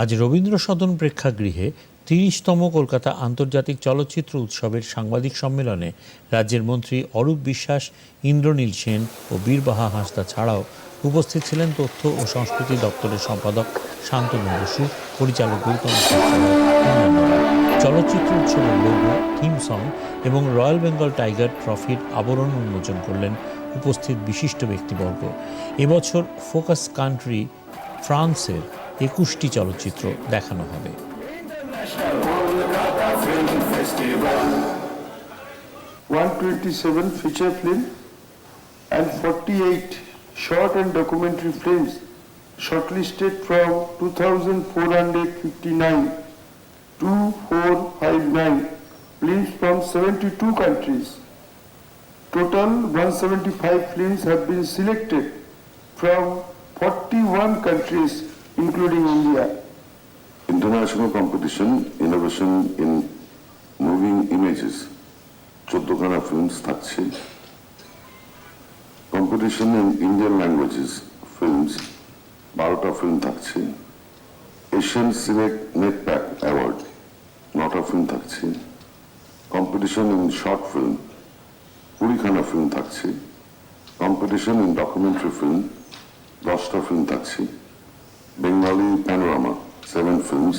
আজ রবীন্দ্র সদন প্রেক্ষাগৃহে তিরিশতম কলকাতা আন্তর্জাতিক চলচ্চিত্র উৎসবের সাংবাদিক সম্মেলনে রাজ্যের মন্ত্রী অরূপ বিশ্বাস, ইন্দ্রনীল সেন ও বীরবাহা হাঁসদা ছাড়াও উপস্থিত ছিলেন তথ্য ও সংস্কৃতি দপ্তরের সম্পাদক শান্তনু বসু পরিচালক গৌতম চলচ্চিত্র উৎসবের লোগো থিম সং এবং রয়্যাল বেঙ্গল টাইগার ট্রফির আবরণ উন্মোচন করলেন উপস্থিত বিশিষ্ট ব্যক্তিবর্গ। এবছর ফোকাস কান্ট্রি ফ্রান্সের একুশটি চলচ্চিত্র দেখানো হবে one twenty-seven feature film and forty-eight short and documentary films shortlisted from two thousand four hundred fifty-nine two four five nine films from seventy-two countries. Total one seventy-five films have been selected from forty-one countries including India. International competition, innovation in moving images, চোদ্দখানা films থাকছে। Competition in Indian languages films বারোটা film থাকছে। Asian সিনেট NETPAC award নটা film থাকছে। Competition in short film কুড়িখানা film থাকছে। Competition in documentary film দশটা ফিল্ম থাকছে। Bengali panorama seven films